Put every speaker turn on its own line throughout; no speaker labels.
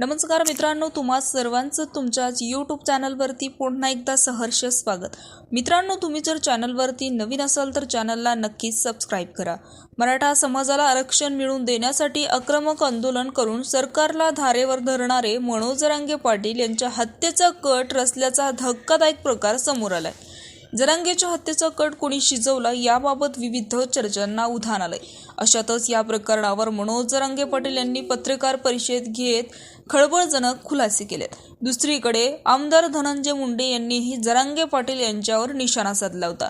नमस्कार मित्रांनो तुम्हा सर्वांचं तुमच्याच यूट्यूब चॅनलवरती पुन्हा एकदा सहर्ष स्वागत. मित्रांनो तुम्ही जर चॅनलवरती नवीन असाल तर चॅनलला नक्कीच सबस्क्राईब करा. मराठा समाजाला आरक्षण मिळवून देण्यासाठी आक्रमक आंदोलन करून सरकारला धारेवर धरणारे मनोज रांगे पाटील यांच्या हत्येचा कट रचल्याचा धक्कादायक प्रकार समोर आलाय. जरांगेच्या हत्येचा कट कोणी शिजवला याबाबत विविध चर्चांना उधाण आलंय. अशातच या प्रकरणावर मनोज जरांगे पाटील यांनी पत्रकार परिषद घेत खळबळजनक खुलासे केलेत. दुसरीकडे आमदार धनंजय मुंडे यांनीही जरांगे पाटील यांच्यावर निशाणा साधला होता.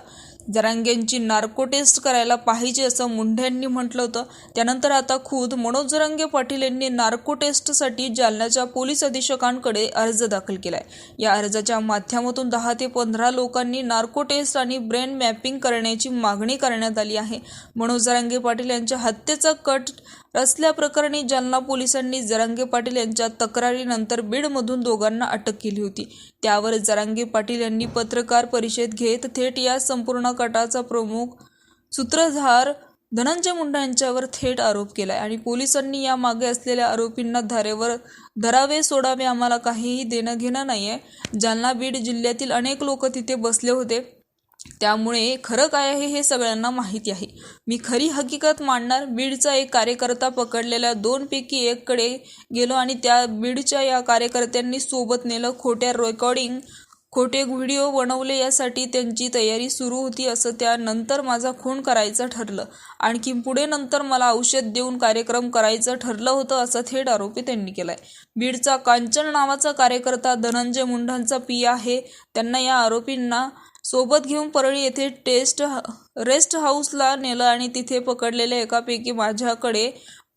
जरांगेंची नार्को टेस्ट करायला पाहिजे असं मुंढ्यांनी म्हटलं होतं. त्यानंतर आता खुद मनोज जरांगे पाटील यांनी नार्को टेस्टसाठी जालन्याच्या पोलीस अधीक्षकांकडे अर्ज दाखल केलाय. या अर्जाच्या माध्यमातून दहा ते पंधरा लोकांनी नार्को टेस्ट आणि ब्रेन मॅपिंग करण्याची मागणी करण्यात आली आहे. मनोज जरांगे पाटील यांच्या हत्येचा कट रचल्याप्रकरणी जालना पोलिसांनी जरांगे पाटील यांच्या तक्रारीनंतर बीडमधून दोघांना अटक केली होती. त्यावर जरांगे पाटील यांनी पत्रकार परिषद घेत थेट या संपूर्ण कटाचा प्रमुख सूत्रधार धनंजय मुंडे यांच्यावर थेट आरोप केला आहे आणि पोलिसांनी या मागे असलेल्या आरोपींना धारेवर धरावे सोडावे आम्हाला काहीही देणं घेणं नाहीये. जालना बीड जिल्ह्यातील अनेक लोक तिथे बसले होते. त्यामुळे खरं काय आहे हे सगळ्यांना माहिती आहे. मी खरी हकीकत मांडणार. बीडचा एक कार्यकर्ता पकडलेल्या दोनपैकी एककडे गेलो आणि त्या बीडच्या या कार्यकर्त्यांनी सोबत नेलं. खोट्या रेकॉर्डिंग खोटे व्हिडिओ बनवले यासाठी त्यांची तयारी सुरू होती असं त्यानंतर माझा खून करायचं ठरलं. आणखी पुढे नंतर मला औषध देऊन कार्यक्रम करायचं ठरलं होतं असा थेट आरोपी त्यांनी केलाय. बीडचा कांचन नावाचा कार्यकर्ता धनंजय मुंढांचा पी आहे. त्यांना या आरोपींना सोबत घेऊन परळी येथे टेस्ट रेस्ट हाऊसला नेलं आणि तिथे पकडलेल्या एकापैकी माझ्याकडे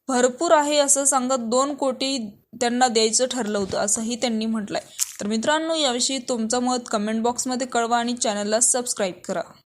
भरपूर आहे असं सांगत दोन कोटी त्यांना द्यायचं ठरलं होतं असंही त्यांनी म्हटलंय. तर मित्रांनो याविषयी तुमचं मत कमेंट बॉक्समध्ये कळवा आणि चॅनलला सबस्क्राईब करा.